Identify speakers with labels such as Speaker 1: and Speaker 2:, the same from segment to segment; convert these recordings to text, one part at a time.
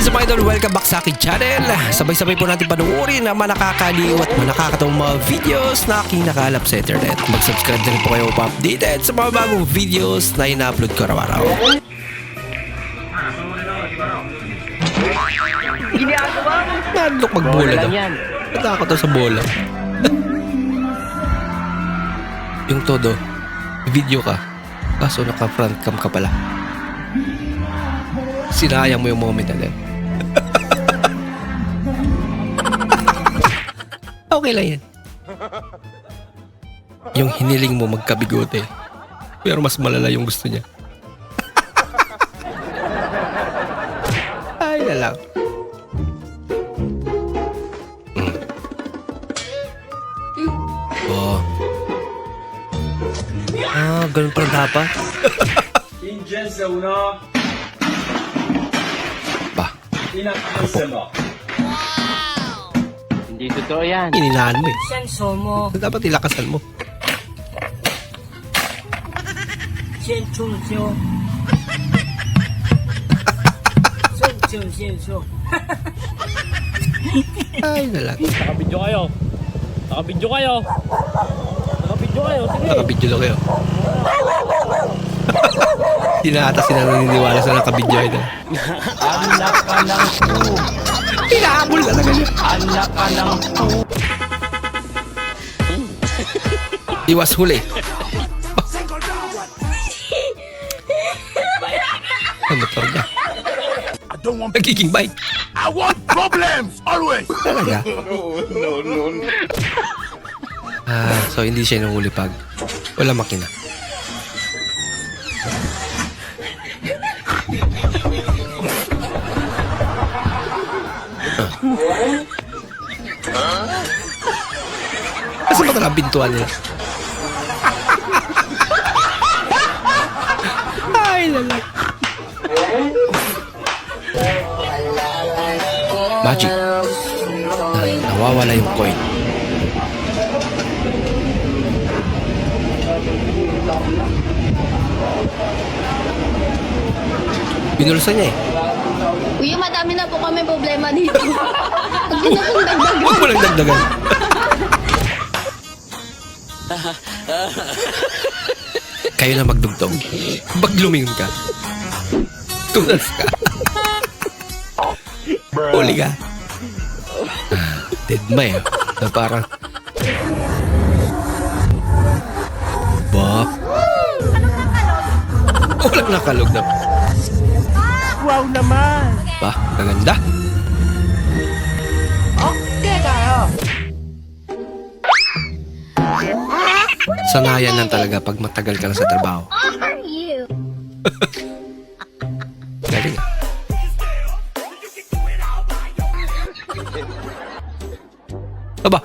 Speaker 1: Up mga idol? Welcome back sa aking channel. Sabay-sabay po natin panuorin ang mga nakakaliw at mga nakakatawang mga videos na aking nakalap sa internet. Mag-subscribe na rin po kayo pa-updated sa mga bagong videos na ina-upload ko araw-araw.
Speaker 2: Ginagawa mo.
Speaker 1: Nandok magbola daw. Natakot daw sa bola. Yung todo, video ka. Kaso naka-front cam ka pala. Sinayang mo yung moment agad. okay lang yan. Yung hiniling mo magkabigote. Pero mas malala yung gusto niya. Ay na lang. Mm. Oh. Ah, ganun pala dapat.
Speaker 3: Ingenza uno.
Speaker 1: Pa.
Speaker 2: Inaccessimo. Totoo yan.
Speaker 1: Inilaan mo eh.
Speaker 4: Senso mo.
Speaker 1: Dapat ilakasan mo.
Speaker 4: Senso mo. Senso, senso.
Speaker 1: Ay, nalaki.
Speaker 5: Nakabidyo kayo. Nakabidyo kayo. Nakabidyo kayo. Sige.
Speaker 1: Nakabidyo lang kayo. Tinata sila naniniwala sa nakabidyo ito.
Speaker 2: Ah. Ang lakalang po.
Speaker 1: Pinahabol talaga niya.
Speaker 2: Anak ka ng po.
Speaker 1: Iwas huli. Ang motor niya. Nagiging bike.
Speaker 6: I want problems always.
Speaker 1: Talaga? Ah, so hindi siya nahuli pag wala makina. Kasi ba talaga bintuan nila? Ay, lala. Magic. Na, nawawala yung coin. Binulsa niya eh.
Speaker 7: Kuya, madami na po kami problema dito. Na pong dagdagan.
Speaker 1: Huwag mo lang dagdagan. Kayo na magdugtong. Pag lumingon ka, tunas ka. Huli ka. Ah, Dead ma eh. Na parang... Ba? Walang nakalog na.
Speaker 2: Wow naman.
Speaker 1: Ba, kaganda. Sanayan lang talaga pag matagal ka na sa trabaho. Galing ah. Aba.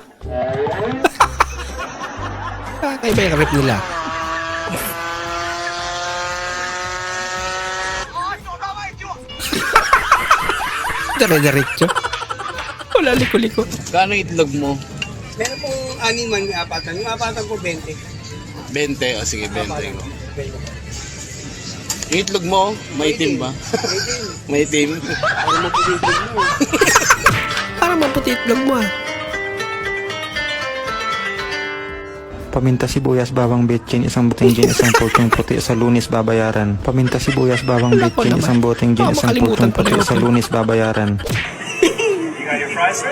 Speaker 1: Kakaiba yung rep nila. Dire-diretso. Wala liko-liko.
Speaker 8: Kano itlog mo?
Speaker 9: Pong animan yung apatan. Yung apatan ko 20.
Speaker 8: 20. O sige, 20. Yung itlog mo, maitim ba? maitim.
Speaker 9: Ano mo pinigil mo?
Speaker 1: Parang maputi itlog mo ah.
Speaker 10: Paminta sibuyas bawang bitchin, isang boteng gin, isang putong puti, sa lunis babayaran. Paminta sibuyas bawang
Speaker 1: naman.
Speaker 10: isang boteng gin, isang putong puti, sa lunis babayaran.
Speaker 3: You got your fries?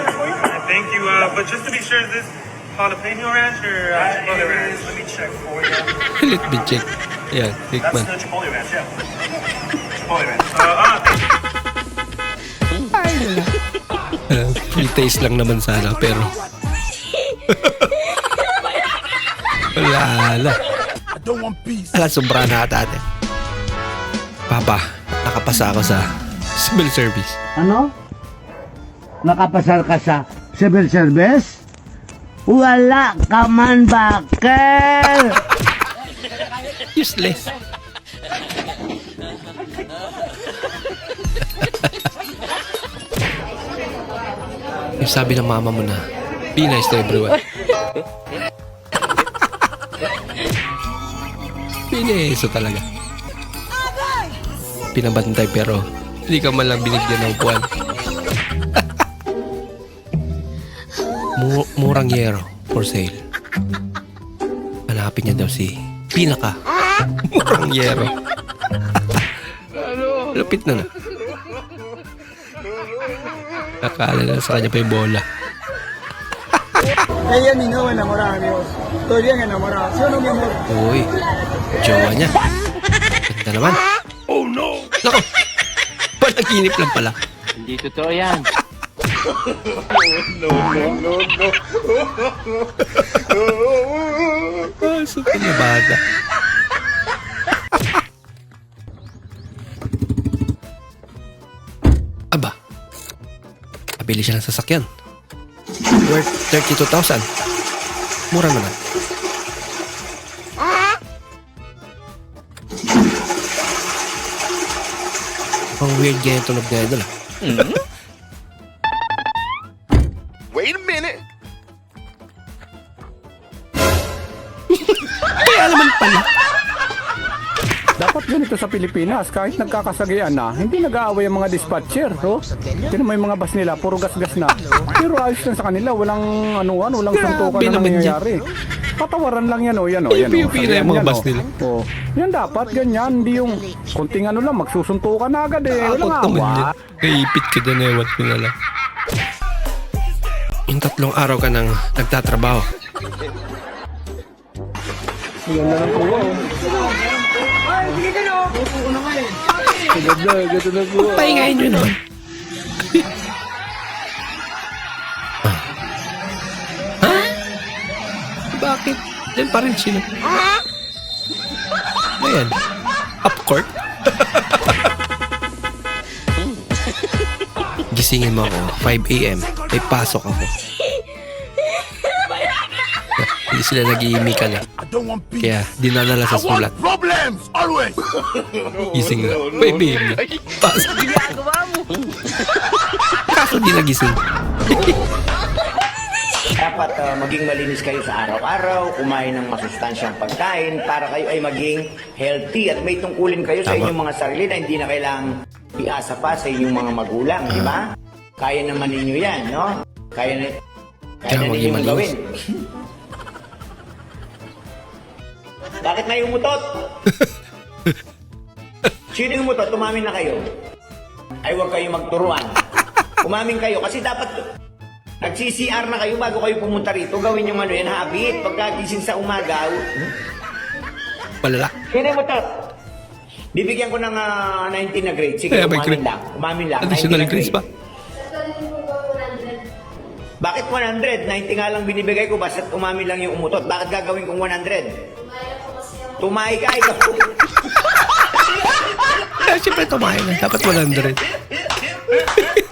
Speaker 3: Thank you. Uh, but just to be sure, is this jalapeno ranch or uh, chipotle ranch? Let me check for you.
Speaker 1: Let me check. Ayan, tikman.
Speaker 3: the chipotle ranch, yeah. Chipotle ranch. Uh, ah,
Speaker 1: Uh, free taste lang naman sana, pero... Wala, ala.
Speaker 6: I don't want peace.
Speaker 1: Ala, sobra na ata ate. Papa, nakapasa ako sa civil service.
Speaker 9: Ano? Nakapasal ka sa civil service? Wala ka man bakit?
Speaker 1: Useless. Yung sabi ng mama mo na, be nice to everyone. Pineso talaga. Pinabantay pero Hindi ka man lang binigyan ng buwan. Mu- murang yero for sale. Hanapin niya daw si Pinaka. Murang yero. Lupit na na. Akala na sa kanya pa yung bola.
Speaker 9: Ella ni no enamorada, amigos. Todavía enamorada. ¿Sí o no, mi amor?
Speaker 1: Uy, jowa niya. Ganda naman. Oh no! Nako! Panaginip lang pala.
Speaker 2: Hindi totoo yan.
Speaker 1: Ah, super na bata. Aba. Pabili siya ng sasakyan. Worth 32,000. Mura naman. Ang weird ganyan tunog na idol ah.
Speaker 6: Wait
Speaker 11: Pilipinas, kahit nagkakasagian na, hindi nag-aaway ang mga dispatcher, no? Sino may mga bus nila, puro gas-gas na. Pero ayos lang sa kanila, walang anuan, walang
Speaker 1: Grabe
Speaker 11: suntukan na
Speaker 1: yan.
Speaker 11: nangyayari. Patawaran lang yan, o, yan, o, yan, o.
Speaker 1: Pipi-pipi na yung mga bus
Speaker 11: yan, o.
Speaker 1: nila.
Speaker 11: O, yan dapat, ganyan, hindi yung kunting ano lang, magsusuntukan na agad eh, walang awa.
Speaker 1: Kaipit ka doon, ewan ko na lang. Yung tatlong araw ka nang nagtatrabaho. Pahingayin nyo naman. Ah. ha? Bakit? Yan pa rin sila. Ayan. Up court? Gisingin mo ako, 5 a.m. May pasok ako. Hindi sila nag-iimikan eh.
Speaker 6: Don't want peace.
Speaker 1: Kaya dinadala sa
Speaker 6: I want
Speaker 1: sulat.
Speaker 6: problems always.
Speaker 1: Gising na. 5 a.m. na. Pasok. Kaso di nagising.
Speaker 9: Dapat ah, maging malinis kayo sa araw-araw, kumain ng masustansyang pagkain para kayo ay maging healthy at may tungkulin kayo sa
Speaker 1: Tama.
Speaker 9: inyong mga sarili na hindi na kailangang iasa pa sa inyong mga magulang, di ba? Kaya naman ninyo yan, no? Kaya na, kaya
Speaker 1: Kaya
Speaker 9: na
Speaker 1: maging malinis.
Speaker 9: gawin. Bakit na umutot? Sino yung umutot? Tumamin na kayo. Ay huwag kayong magturuan. Umamin kayo kasi dapat nag-CCR na kayo bago kayo pumunta rito. Gawin yung ano yan, habit. Pagkagising sa umaga,
Speaker 1: Palala.
Speaker 9: sino yung umutot? Bibigyan ko ng ah, 19 na grade. Sige,
Speaker 1: Kaya may
Speaker 9: umamin
Speaker 1: grade.
Speaker 9: lang. Umamin lang. 19
Speaker 1: Additional
Speaker 9: na
Speaker 1: grades pa.
Speaker 9: Bakit 100? 90 nga lang binibigay ko, basta umamin lang yung umutot. Bakit gagawin kong 100? Tumahi ka.
Speaker 1: Eh, siyempre tumahin na. Dapat 100.